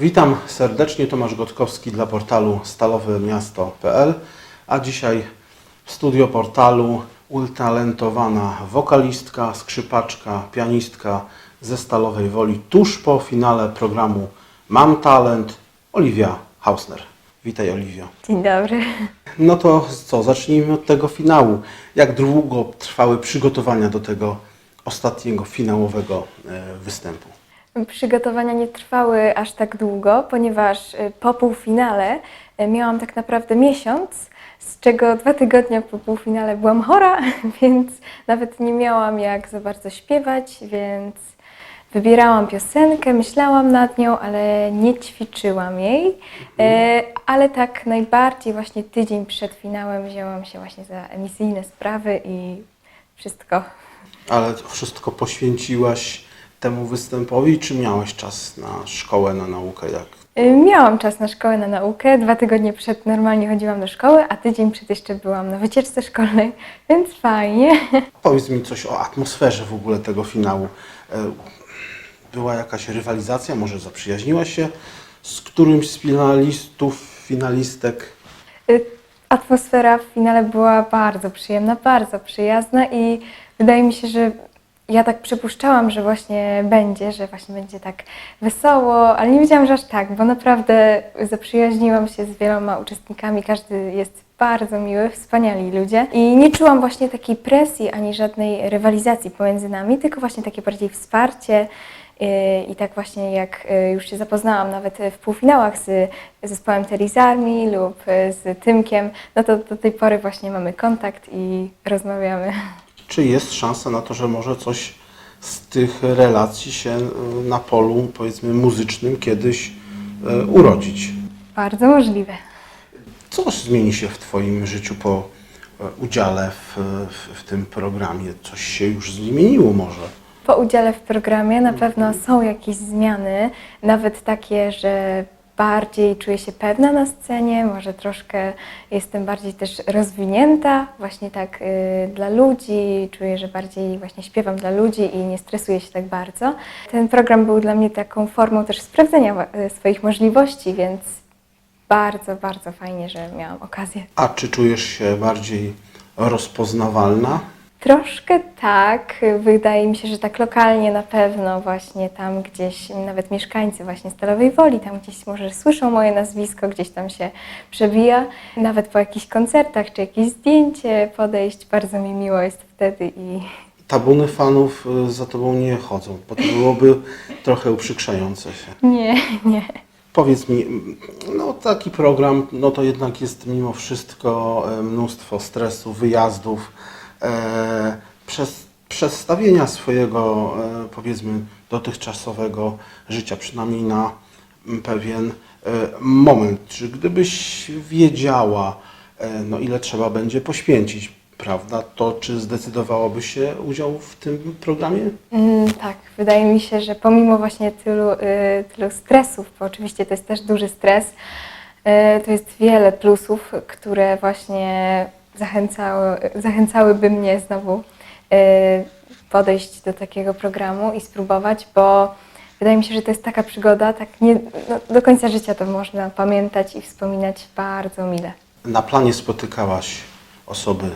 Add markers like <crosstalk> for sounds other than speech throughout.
Witam serdecznie, Tomasz Gotkowski dla portalu stalowymiasto.pl, a dzisiaj w studio portalu utalentowana wokalistka, skrzypaczka, pianistka ze Stalowej Woli tuż po finale programu Mam Talent, Oliwia Hausner. Witaj Oliwio. Dzień dobry. No to co, zacznijmy od tego finału. Jak długo trwały przygotowania do tego ostatniego finałowego e, występu? Przygotowania nie trwały aż tak długo, ponieważ y, po półfinale y, miałam tak naprawdę miesiąc, z czego dwa tygodnie po półfinale byłam chora, <laughs> więc nawet nie miałam jak za bardzo śpiewać, więc wybierałam piosenkę, myślałam nad nią, ale nie ćwiczyłam jej. E, Ale tak najbardziej właśnie tydzień przed finałem wzięłam się właśnie za emisyjne sprawy i wszystko Ale wszystko poświęciłaś temu występowi, czy miałeś czas na szkołę, na naukę? Jak? Y, Miałam czas na szkołę, na naukę. Dwa tygodnie przed normalnie chodziłam do szkoły, a tydzień przed jeszcze byłam na wycieczce szkolnej, <laughs> więc fajnie. <laughs> Powiedz mi coś o atmosferze w ogóle tego finału. E, Była jakaś rywalizacja? Może zaprzyjaźniłaś się z którymś z finalistów, finalistek? Y, Atmosfera w finale była bardzo przyjemna, bardzo przyjazna i wydaje mi się, że ja tak przypuszczałam, że właśnie będzie, że właśnie będzie tak wesoło, ale nie wiedziałam, że aż tak, bo naprawdę zaprzyjaźniłam się z wieloma uczestnikami, każdy jest bardzo miły, wspaniali ludzie. I nie czułam właśnie takiej presji ani żadnej rywalizacji pomiędzy nami, tylko właśnie takie bardziej wsparcie. I tak właśnie jak yy, już się zapoznałam nawet w półfinałach z zespołem Army lub yy, z Tymkiem, no to do tej pory właśnie mamy kontakt i rozmawiamy. Czy jest szansa na to, że może coś z tych relacji się e, na polu, powiedzmy, muzycznym kiedyś e, urodzić? Bardzo możliwe. Co zmieni się w Twoim życiu po e, udziale w, w, w tym programie? Coś się już zmieniło może? Po udziale w programie na pewno są jakieś zmiany, nawet takie, że bardziej czuję się pewna na scenie, może troszkę jestem bardziej też rozwinięta, właśnie tak y, dla ludzi, czuję, że bardziej właśnie śpiewam dla ludzi i nie stresuję się tak bardzo. Ten program był dla mnie taką formą też sprawdzenia y, swoich możliwości, więc bardzo, bardzo fajnie, że miałam okazję. A czy czujesz się bardziej rozpoznawalna? Troszkę tak. Wydaje mi się, że tak lokalnie na pewno właśnie tam gdzieś, nawet mieszkańcy właśnie Stalowej Woli, tam gdzieś może słyszą moje nazwisko, gdzieś tam się przebija. Nawet po jakichś koncertach czy jakieś zdjęcie podejść, bardzo mi miło jest wtedy i Tabuny fanów y, za Tobą nie chodzą, bo to byłoby trochę uprzykrzające się. nie, nie. Powiedz mi, no taki program, no to jednak jest mimo wszystko e, mnóstwo stresu, wyjazdów, przez, przestawienia swojego, e, powiedzmy, dotychczasowego życia, przynajmniej na mm, pewien e, moment. Czy gdybyś wiedziała, e, no ile trzeba będzie poświęcić, prawda, to czy zdecydowałoby się udział w tym programie? Mm, tak, wydaje mi się, że pomimo właśnie tylu, y, tylu stresów, bo oczywiście to jest też duży stres, to jest wiele plusów, które właśnie zachęcały, zachęcałyby mnie znowu y, podejść do takiego programu i spróbować, bo wydaje mi się, że to jest taka przygoda, tak nie, no, do końca życia to można pamiętać i wspominać bardzo mile. Na planie spotykałaś osoby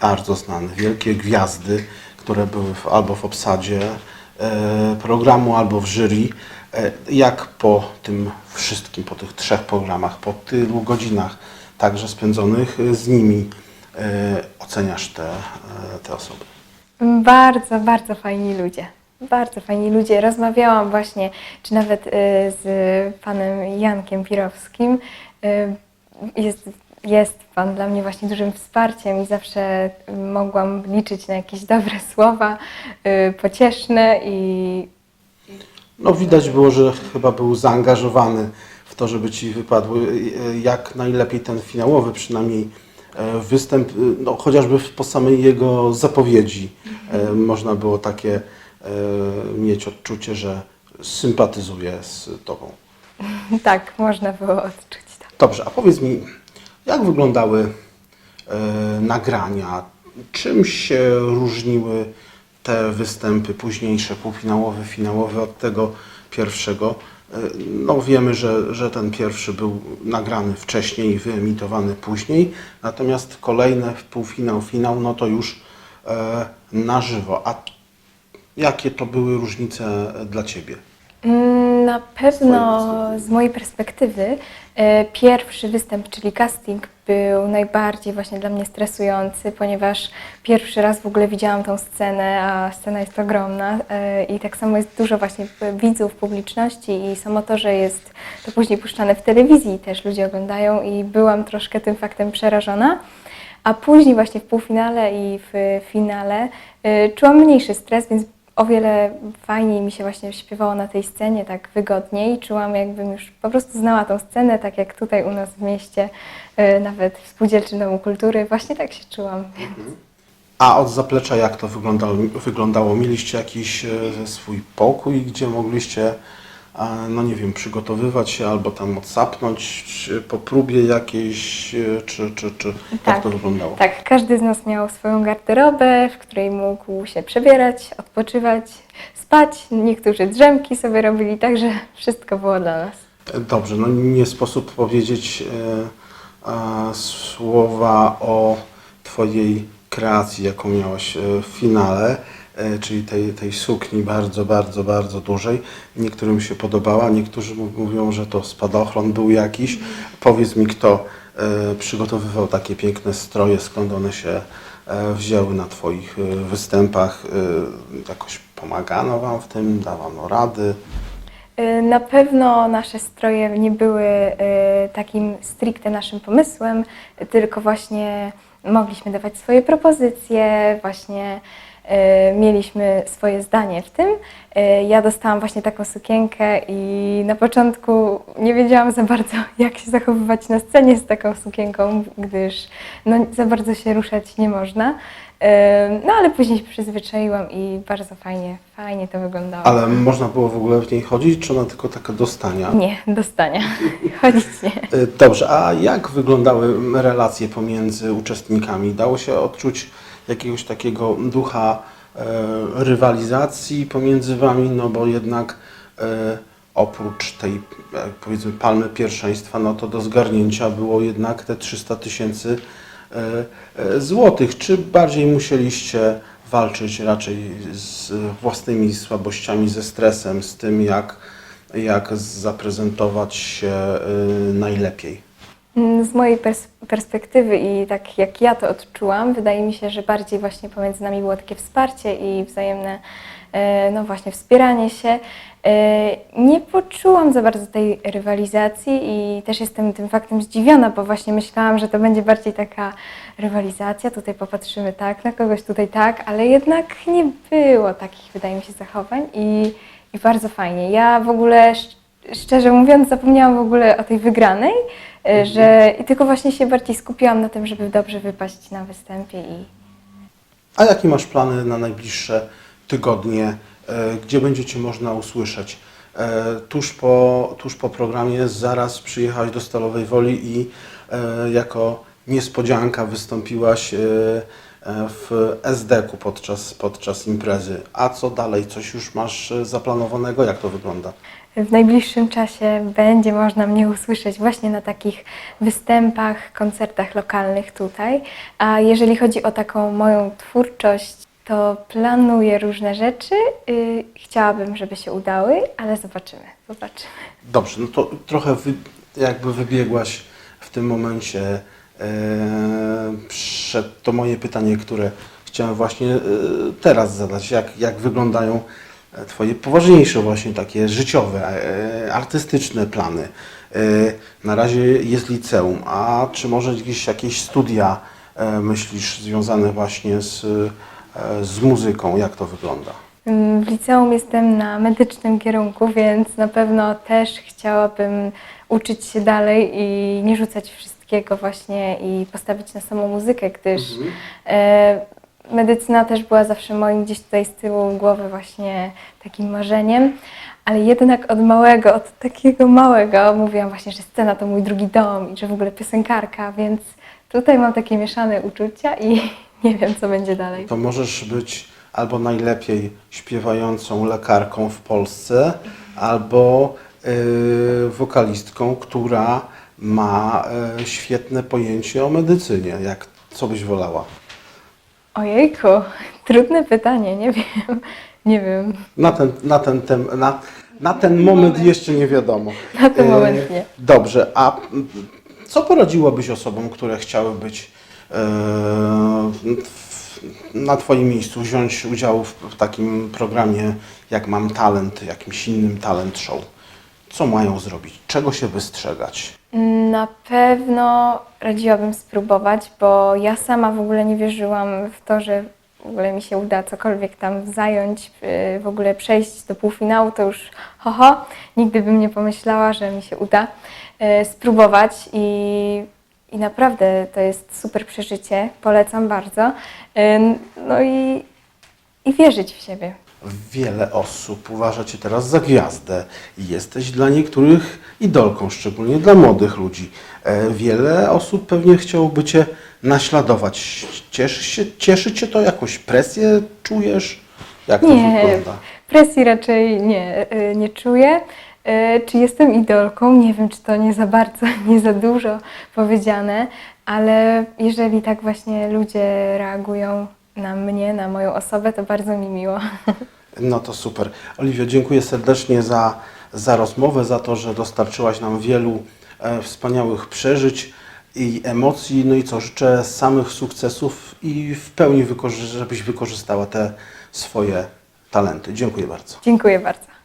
bardzo znane, wielkie gwiazdy, które były w, albo w obsadzie e, programu, albo w jury. E, jak po tym wszystkim, po tych trzech programach, po tylu godzinach także spędzonych e, z nimi oceniasz te, e, te osoby? Bardzo, bardzo fajni ludzie. Bardzo fajni ludzie. Rozmawiałam właśnie, czy nawet y, z panem Jankiem Pirowskim. Jest, jest pan dla mnie właśnie dużym wsparciem i zawsze mogłam liczyć na jakieś dobre <laughs> słowa, pocieszne i No widać było, że chyba był zaangażowany w to, żeby Ci wypadły e, jak najlepiej ten finałowy przynajmniej e, występ, e, no chociażby po samej jego zapowiedzi e, można było takie e, mieć odczucie, że sympatyzuje z Tobą. <laughs> tak, można było odczuć to. Dobrze, a powiedz mi, jak wyglądały e, nagrania? Czym się różniły te występy późniejsze, półfinałowe, finałowe od tego pierwszego. No wiemy, że, że ten pierwszy był nagrany wcześniej i wyemitowany później, natomiast kolejne półfinał, finał, no to już e, na żywo. A jakie to były różnice dla Ciebie? Mm, Na pewno z mojej perspektywy e, pierwszy występ, czyli casting, był najbardziej właśnie dla mnie stresujący, ponieważ pierwszy raz w ogóle widziałam tą scenę, a scena jest ogromna e, i tak samo jest dużo właśnie widzów, publiczności i samo to, że jest to później puszczane w telewizji też ludzie oglądają i byłam troszkę tym faktem przerażona. A później właśnie w półfinale i w finale y, czułam mniejszy stres, więc o wiele fajniej mi się właśnie śpiewało na tej scenie, tak wygodniej. Czułam jakbym już po prostu znała tą scenę, tak jak tutaj u nas w mieście, y, nawet w Spółdzielczym Domu Kultury. Właśnie tak się czułam. A od zaplecza jak to wyglądało? wyglądało? Mieliście jakiś e, swój pokój, gdzie mogliście, no nie wiem, przygotowywać się albo tam odsapnąć po próbie jakiejś, e, czy, czy, czy jak Tak. to wyglądało? Tak, każdy z nas miał swoją garderobę, w której mógł się przebierać, odpoczywać, spać. Niektórzy drzemki sobie robili, także wszystko było dla nas. Dobrze, no nie sposób powiedzieć e, e, słowa o Twojej kreacji, jaką miałaś e, w finale, czyli tej, tej sukni bardzo, bardzo, bardzo dużej. Niektórym się podobała, niektórzy mówią, że to spadochron był jakiś. Powiedz mi, kto e, przygotowywał takie piękne stroje, skąd one się e, wzięły na Twoich e, występach? E, Jakoś pomagano Wam w tym, dawano rady? Na pewno nasze stroje nie były takim stricte naszym pomysłem, tylko właśnie mogliśmy dawać swoje propozycje, właśnie mieliśmy swoje zdanie w tym. Y, Ja dostałam właśnie taką sukienkę i na początku nie wiedziałam za bardzo, <laughs> jak się zachowywać na scenie z taką sukienką, gdyż no, za bardzo się ruszać nie można. Y, No ale później się przyzwyczaiłam i bardzo fajnie, fajnie to wyglądało. Ale można było w ogóle w niej chodzić, czy ona tylko taka dostania? Nie, dostania. <laughs> Chodzić nie. Dobrze, a jak wyglądały relacje pomiędzy uczestnikami? Dało się odczuć jakiegoś takiego ducha e, rywalizacji pomiędzy wami, no bo jednak e, oprócz tej powiedzmy palmy pierwszeństwa, no to do zgarnięcia było jednak te 300 tysięcy e, złotych. Czy bardziej musieliście walczyć raczej z własnymi słabościami, ze stresem, z tym jak, jak zaprezentować się najlepiej? Mm, Z mojej pers- perspektywy i tak jak ja to odczułam, wydaje mi się, że bardziej właśnie pomiędzy nami było takie wsparcie i wzajemne, e, no właśnie, wspieranie się. E, Nie poczułam za bardzo tej rywalizacji i też jestem tym faktem zdziwiona, bo właśnie myślałam, że to będzie bardziej taka rywalizacja, tutaj popatrzymy tak na kogoś, tutaj tak, ale jednak nie było takich, wydaje mi się, zachowań i, i bardzo fajnie. Ja w ogóle szcz- szczerze mówiąc, zapomniałam w ogóle o tej wygranej, że i tylko właśnie się bardziej skupiłam na tym, żeby dobrze wypaść na występie i A jakie masz plany na najbliższe tygodnie? E, Gdzie będziecie można usłyszeć? E, Tuż po, tuż po programie zaraz przyjechałaś do Stalowej Woli i e, jako niespodzianka wystąpiłaś e, e, w SD-ku podczas, podczas imprezy. A co dalej? Coś już masz e, zaplanowanego? Jak to wygląda? w najbliższym czasie będzie można mnie usłyszeć właśnie na takich występach, koncertach lokalnych tutaj. A jeżeli chodzi o taką moją twórczość, to planuję różne rzeczy. y, Chciałabym, żeby się udały, ale zobaczymy, zobaczymy. Dobrze, no to trochę wy, jakby wybiegłaś w tym momencie e, przed to moje pytanie, które chciałem właśnie e, teraz zadać. Jak, jak wyglądają e, Twoje poważniejsze właśnie takie życiowe, e, artystyczne plany? E, na razie jest liceum, a czy może gdzieś jakieś studia e, myślisz związane właśnie z, e, z muzyką? Jak to wygląda? Mm, W liceum jestem na medycznym kierunku, więc na pewno też chciałabym uczyć się dalej i nie rzucać wszystkiego właśnie i postawić na samą muzykę, gdyż e, medycyna też była zawsze moim gdzieś tutaj z tyłu głowy właśnie takim marzeniem. Ale jednak od małego, od takiego małego mówiłam właśnie, że scena to mój drugi dom i że w ogóle piosenkarka, więc tutaj mam takie mieszane uczucia i <laughs> nie wiem, co będzie dalej. To możesz być albo najlepiej śpiewającą lekarką w Polsce, albo y, wokalistką, która ma y, świetne pojęcie o medycynie. Jak co byś wolała? Ojejku, trudne pytanie, nie wiem, nie wiem. Na ten, na ten, tem, na, na ten moment jeszcze nie wiadomo. Na ten E, moment nie. Dobrze, a co poradziłabyś osobom, które chciały być w- na Twoim miejscu, wziąć udział w, w takim programie jak Mam Talent, jakimś innym talent show? Co mają zrobić? Czego się wystrzegać? Na pewno radziłabym spróbować, bo ja sama w ogóle nie wierzyłam w to, że w ogóle mi się uda cokolwiek tam zająć, yy, w ogóle przejść do półfinału, to już ho, ho nigdy bym nie pomyślała, że mi się uda yy, spróbować i, i naprawdę to jest super przeżycie, polecam bardzo. No i, i wierzyć w siebie. Wiele osób uważa Cię teraz za gwiazdę i jesteś dla niektórych idolką, szczególnie dla młodych ludzi. E, Wiele osób pewnie chciałoby Cię naśladować. Cieszy, się, cieszy Cię to? Jakąś presję czujesz? Jak to Nie, wygląda? presji raczej nie, y, nie czuję. Y, Czy jestem idolką? Nie wiem, czy to nie za bardzo, <laughs> nie za dużo powiedziane, ale jeżeli tak właśnie ludzie reagują na mnie, na moją osobę, to bardzo mi miło. <laughs> No to super. Oliwio, dziękuję serdecznie za, za rozmowę, za to, że dostarczyłaś nam wielu e, wspaniałych przeżyć i emocji. No i co, życzę samych sukcesów i w pełni, żebyś wykorzystała te swoje talenty. Dziękuję bardzo. Dziękuję bardzo.